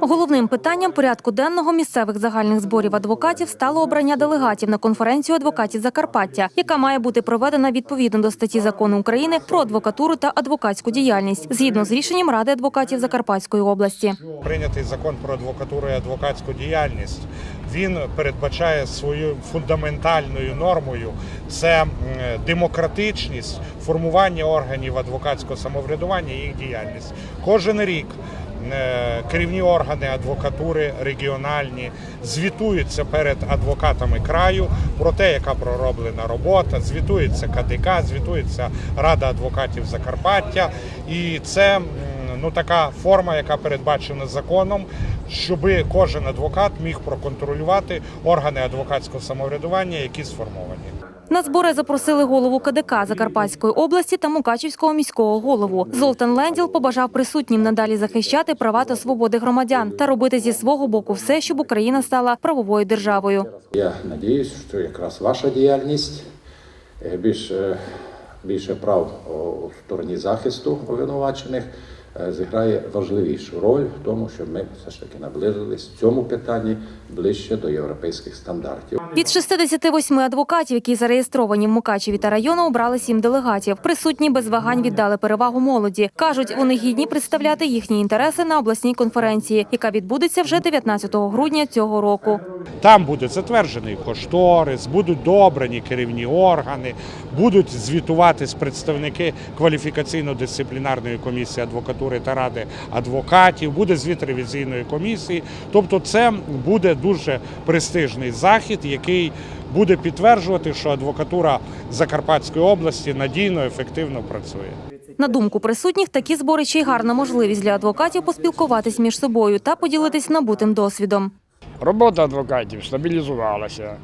Головним питанням порядку денного місцевих загальних зборів адвокатів стало обрання делегатів на конференцію адвокатів Закарпаття, яка має бути проведена відповідно до статті закону України про адвокатуру та адвокатську діяльність, згідно з рішенням Ради адвокатів Закарпатської області. Прийнятий закон про адвокатуру і адвокатську діяльність. Він передбачає свою фундаментальною нормою це демократичність формування органів адвокатського самоврядування і їх діяльність. Кожен рік е, керівні органи адвокатури регіональні звітуються перед адвокатами краю про те, яка пророблена робота. Звітується КДК, звітується Рада адвокатів Закарпаття, і це ну така форма, яка передбачена законом, щоб кожен адвокат міг проконтролювати органи адвокатського самоврядування, які сформовані. На збори запросили голову КДК Закарпатської області та Мукачівського міського голову. Золтан Ленділ побажав присутнім надалі захищати права та свободи громадян та робити зі свого боку все, щоб Україна стала правовою державою. Я надіюсь, що якраз ваша діяльність е, більш, е, більше прав у стороні захисту обвинувачених зіграє важливішу роль в тому, щоб ми все ж таки наблизились в цьому питанні ближче до європейських стандартів. Від 68 адвокатів, які зареєстровані в Мукачеві та району, обрали сім делегатів. Присутні без вагань віддали перевагу молоді. Кажуть, вони гідні представляти їхні інтереси на обласній конференції, яка відбудеться вже 19 грудня цього року. Там буде затверджений кошторис, будуть добрані керівні органи, будуть звітуватись представники кваліфікаційно-дисциплінарної комісії адвокатури та ради адвокатів, буде звіт ревізійної комісії. Тобто, це буде дуже престижний захід, який буде підтверджувати, що адвокатура Закарпатської області надійно, ефективно працює. На думку присутніх, такі збори ще й гарна можливість для адвокатів поспілкуватись між собою та поділитись набутим досвідом. Робота адвокатів стабілізувалася,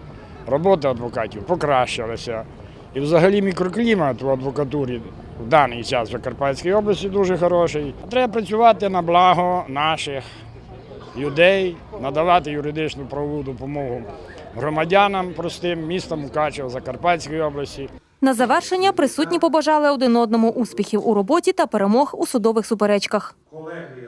робота адвокатів покращилася. І взагалі мікроклімат в адвокатурі в даний час в Закарпатській області дуже хороший. Треба працювати на благо наших людей, надавати юридичну правову допомогу громадянам простим міста Мукачево Закарпатської області. На завершення присутні побажали один одному успіхів у роботі та перемог у судових суперечках.